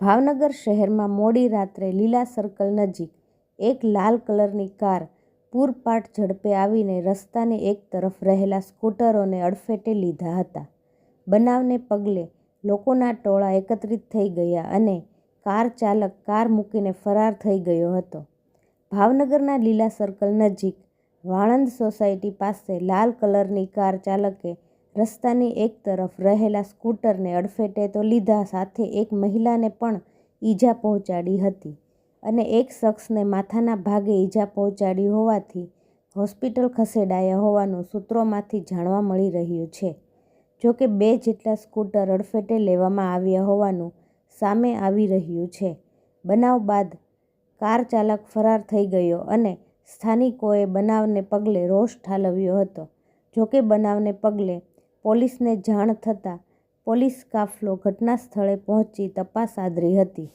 ભાવનગર શહેરમાં મોડી રાત્રે લીલા સર્કલ નજીક એક લાલ કલરની કાર પૂરપાટ ઝડપે આવીને રસ્તાની એક તરફ રહેલા સ્કૂટરોને અડફેટે લીધા હતા. બનાવને પગલે લોકોના ટોળા એકત્રિત થઈ ગયા અને કાર ચાલક કાર મૂકીને ફરાર થઈ ગયો હતો. ભાવનગરના લીલા સર્કલ નજીક વાણંદ સોસાયટી પાસે લાલ કલરની કાર ચાલકે રસ્તાની એક તરફ રહેલા સ્કૂટરને અડફેટે તો લીધા સાથે એક મહિલાને પણ ઈજા પહોંચાડી હતી અને એક શખ્સને માથાના ભાગે ઈજા પહોંચાડી હોવાથી હોસ્પિટલ ખસેડાયા હોવાનું સૂત્રોમાંથી જાણવા મળી રહ્યું છે. જોકે બે જેટલા સ્કૂટર અડફેટે લેવામાં આવ્યા હોવાનું સામે આવી રહ્યું છે. બનાવ બાદ કાર ચાલક ફરાર થઈ ગયો અને સ્થાનિકોએ બનાવને પગલે રોષ ઠાલવ્યો હતો. જોકે બનાવને પગલે પોલીસને જાણ થતાં પોલીસ કાફલો ઘટના સ્થળે પહોંચી તપાસ આદરી હતી.